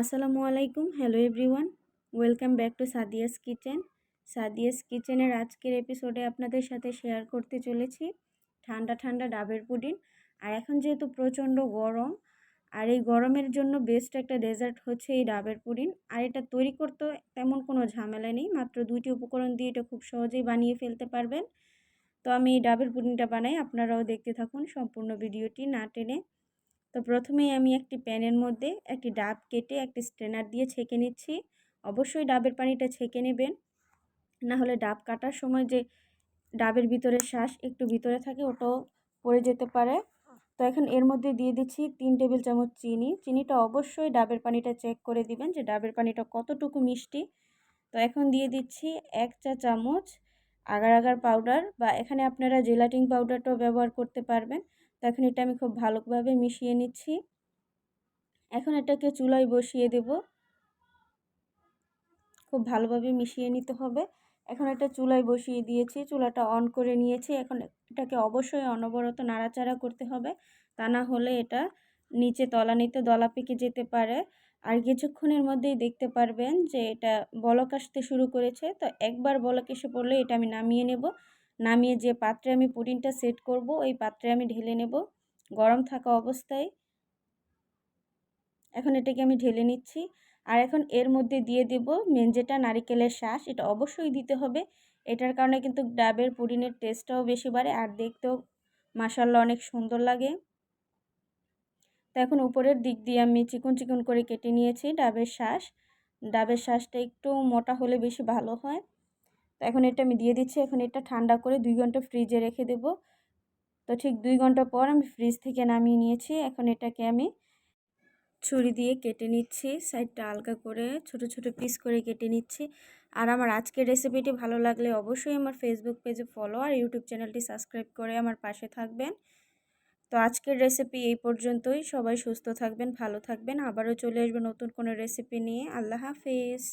আসসালামু আলাইকুম, hello everyone. Welcome back to Sadia's kitchen. Sadia's কিচেনের আজকের এপিসোডে আপনাদের সাথে শেয়ার করতে চলেছি ঠান্ডা ঠান্ডা ডাবের পুডিং। আর এখন যেহেতু প্রচণ্ড গরম, আর এই গরমের জন্য বেস্ট একটা ডেজার্ট হচ্ছে এই ডাবের পুডিং। আর এটা তৈরি করতে তেমন কোনো ঝামেলা নেই, মাত্র দুইটি উপকরণ দিয়ে এটা খুব সহজেই বানিয়ে ফেলতে পারবেন। তো আমি এই ডাবের পুডিংটা বানাই, আপনারাও দেখতে থাকুন সম্পূর্ণ ভিডিওটি না টেনে। তো প্রথমেই আমি একটি প্যানের মধ্যে একটি ডাব কেটে একটি স্ট্রেনার দিয়ে ছেঁকে নিচ্ছি। অবশ্যই ডাবের পানিটা ছেঁকে নেবেন। না হলে ডাব কাটার সময় যে ডাবের ভিতরে শ্বাস একটু ভিতরে থাকে ওটাও পড়ে যেতে পারে। তো এখন এর মধ্যে দিয়ে দিচ্ছি তিন টেবিল চামচ চিনি। চিনিটা অবশ্যই ডাবের পানিটা চেক করে দিবেন যে ডাবের পানিটা কতটুকু মিষ্টি। তো এখন দিয়ে দিচ্ছি এক চা চামচ আগার আগার পাউডার বা এখানে আপনারা জেলাটিং পাউডারটাও ব্যবহার করতে পারবেন। এখন এটা আমি খুব ভালোভাবে মিশিয়ে নিচ্ছি। এখন এটাকে চুলায় বসিয়ে দেব। খুব ভালোভাবে মিশিয়ে নিতে হবে। এখন এটা চুলায় বসিয়ে দিয়েছি, চুলাটা অন করে নিয়েছি। এখন এটাকে অবশ্যই অনবরত নাড়াচাড়া করতে হবে। তা না হলে এটা নিচে তলানিতে দলা পেকে যেতে পারে। আর কিছুক্ষণের মধ্যেই দেখতে পারবেন যে এটা বলক আসতে শুরু করেছে। তো একবার বলক এসে পড়লে এটা আমি নামিয়ে নেব। নামিয়ে যে পাত্রে আমি পুডিংটা সেট করব, ওই পাত্রে আমি ঢেলে নেব। গরম থাকা অবস্থায় এখন এটাকে আমি ঢেলে নিচ্ছি। আর এখন এর মধ্যে দিয়ে দেব মেন যেটা নারিকেলের শ্বাস এটা অবশ্যই দিতে হবে। এটার কারণে কিন্তু ডাবের পুডিনের টেস্টটাও বেশি বাড়ে আর দেখতেও মাসাল্লা অনেক সুন্দর লাগে। তো এখন উপরের দিক দিয়ে আমি চিকন চিকন করে কেটে নিয়েছি ডাবের শ্বাস ডাবের শ্বাসটা একটু মোটা হলে বেশি ভালো হয়। তো এখন এটা আমি দিয়ে দিচ্ছি। এখন এটা ঠান্ডা করে দুই ঘণ্টা ফ্রিজে রেখে দেব। তো ঠিক দুই ঘণ্টা পর আমি ফ্রিজ থেকে নামিয়ে নিয়েছি। এখন এটাকে আমি ছুরি দিয়ে কেটে নিচ্ছি। সাইডটা আলগা করে ছোট ছোট পিস করে কেটে নিচ্ছি। আর আমার আজকের রেসিপিটি ভালো লাগলে অবশ্যই আমার ফেসবুক পেজে ফলো আর ইউটিউব চ্যানেলটি সাবস্ক্রাইব করে আমার পাশে থাকবেন। তো আজকের রেসিপি এই পর্যন্তই। সবাই সুস্থ থাকবেন, ভালো থাকবেন। আবারও চলে আসবে নতুন কোনো রেসিপি নিয়ে। আল্লাহ হাফিজ।